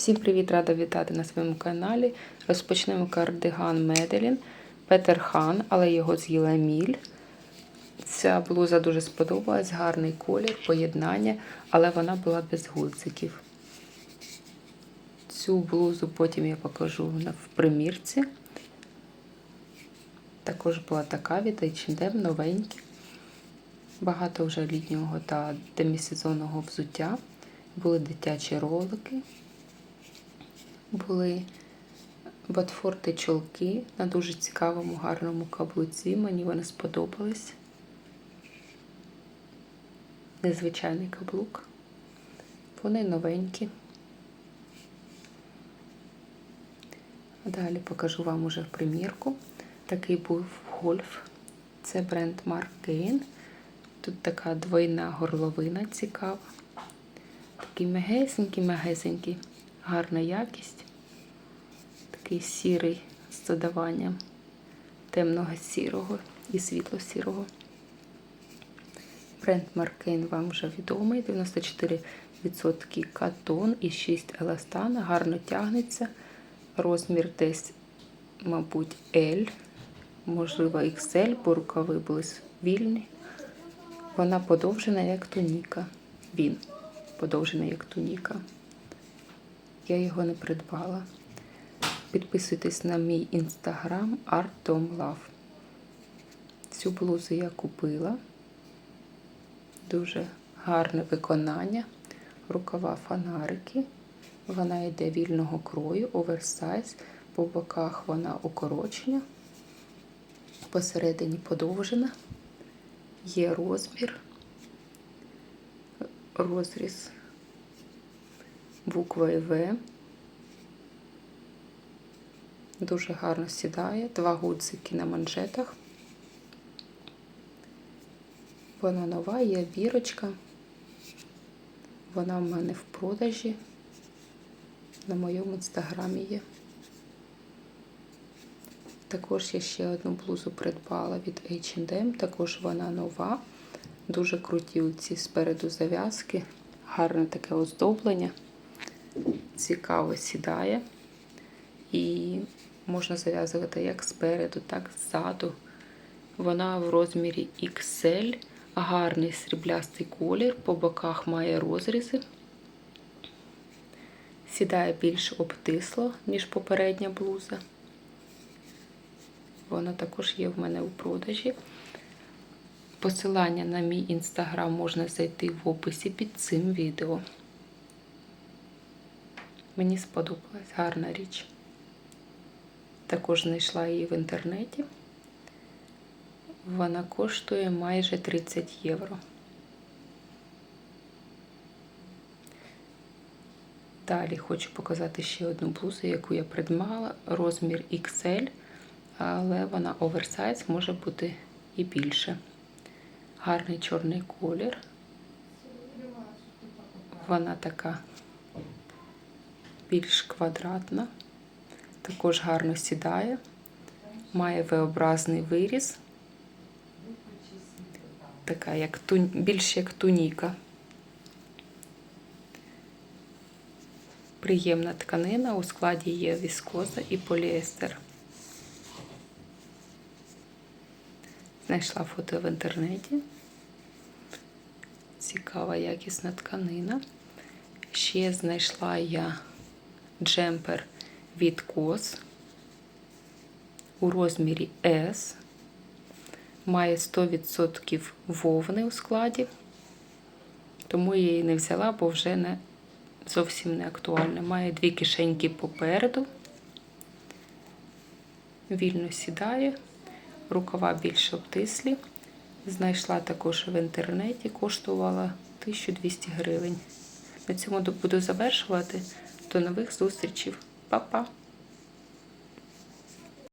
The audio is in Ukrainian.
Всім привіт, рада вітати на своєму каналі. Розпочнемо кардиган Меделін Петер Хан, але його з'їла міль. Ця блуза дуже сподобалась, гарний колір, поєднання, але вона була без гудзиків. Цю блузу потім я покажу в примірці. Також була така від H&M, новенькі. Багато вже літнього та демісезонного взуття. Були дитячі ролики, були ботфорти чолки на дуже цікавому, гарному каблуці. Мені вони сподобались. Незвичайний каблук. Вони новенькі. Далі покажу вам уже примірку. Такий був гольф. Це бренд Mark Gain. Тут така двойна горловина цікава. Такий мегесенький-мегесенький, гарна якість. Такий сірий з додаванням темного сірого і світло-сірого. Бренд Маркейн вам вже відомий. 94% катон і 6 еластана. Гарно тягнеться. Розмір десь, мабуть, L, можливо, XL, бо рукави були вільні. Вона подовжена, як туніка. Він подовжений, як туніка. Я його не придбала. Підписуйтесь на мій інстаграм ArtDomLove. Цю блузу я купила. Дуже гарне виконання. Рукава фонарики. Вона йде вільного крою, оверсайз. По боках вона укорочена, посередині подовжена. Є розмір, розріз буквою В. Дуже гарно сідає. Два гудзики на манжетах. Вона нова, є бірочка. Вона в мене в продажі. На моєму інстаграмі є. Також я ще одну блузу придбала від H&M, також вона нова. Дуже круті ці спереду зав'язки, гарне таке оздоблення, цікаво сідає. І можна зав'язувати як спереду, так і ззаду. Вона в розмірі XL, гарний сріблястий колір, по боках має розрізи. Сідає більш обтисло, ніж попередня блуза. Вона також є в мене у продажі. Посилання на мій інстаграм можна знайти в описі під цим відео. Мені сподобалась гарна річ. Також знайшла її в інтернеті. Вона коштує майже 30 євро. Далі хочу показати ще одну блузу, яку я придбала, розмір XL але вона оверсайз може бути і більше. Гарний чорний колір. Вона така більш квадратна, також гарно сідає, має V-образний виріз, така як більш як туніка. Приємна тканина, у складі є віскоза і поліестер. Знайшла фото в інтернеті. Цікава якісна тканина. Ще знайшла я джемпер від кос у розмірі S. Має 100% вовни у складі, тому я її не взяла, бо вже не зовсім не актуальна. Має дві кишеньки попереду, вільно сідає рукава більш обтислі. Знайшла також в інтернеті, коштувала 1200 гривень. На цьому буду завершувати. До нових зустрічей. Па-па!